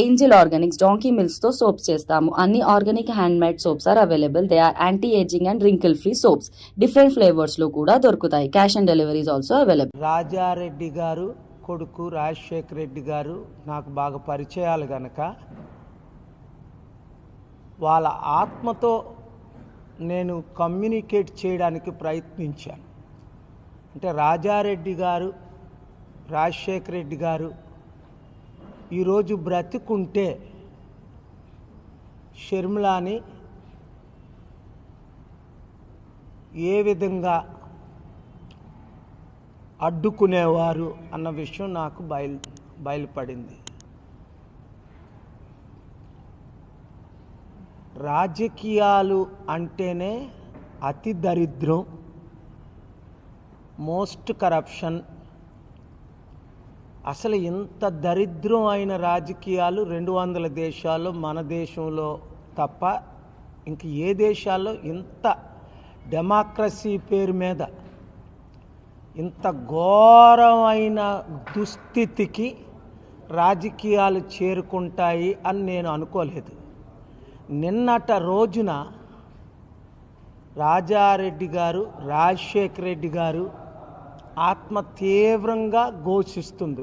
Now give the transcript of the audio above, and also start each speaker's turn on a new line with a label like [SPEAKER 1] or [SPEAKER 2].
[SPEAKER 1] Angel Organics donkey మిల్క్స్తో soaps చేస్తాము. అన్ని organic hand made soaps are available. They are anti ageing and wrinkle free soaps. Different ఫ్లేవర్స్లో కూడా దొరుకుతాయి. Cash on deliveries also available.
[SPEAKER 2] Rajareddy garu కొడుకు రాజశేఖర్ రెడ్డి గారు నాకు బాగా పరిచయాలు గనక వాళ్ళ ఆత్మతో నేను కమ్యూనికేట్ చేయడానికి ప్రయత్నించాను. అంటే రాజారెడ్డి గారు రాజశేఖర రెడ్డి గారు ఈరోజు బ్రతికుంటే షర్మిలాని ఏ విధంగా అడ్డుకునేవారు అన్న విషయం నాకు బయలు బయలుపడింది. రాజకీయాలు అంటేనే అతి దరిద్రం మోస్ట్ కరప్షన్ అసలు ఇంత దరిద్రం అయిన రాజకీయాలు రెండు వందల దేశాల్లో మన దేశంలో తప్ప ఇంక ఏ దేశాల్లో ఇంత డెమోక్రసీ పేరు మీద ఇంత ఘోరమైన దుస్థితికి రాజకీయాలు చేరుకుంటాయి అని నేను అనుకోలేదు. నిన్నట రోజున రాజారెడ్డి గారు రాజశేఖర రెడ్డి గారు ఆత్మ తీవ్రంగా ఘోషిస్తుంది.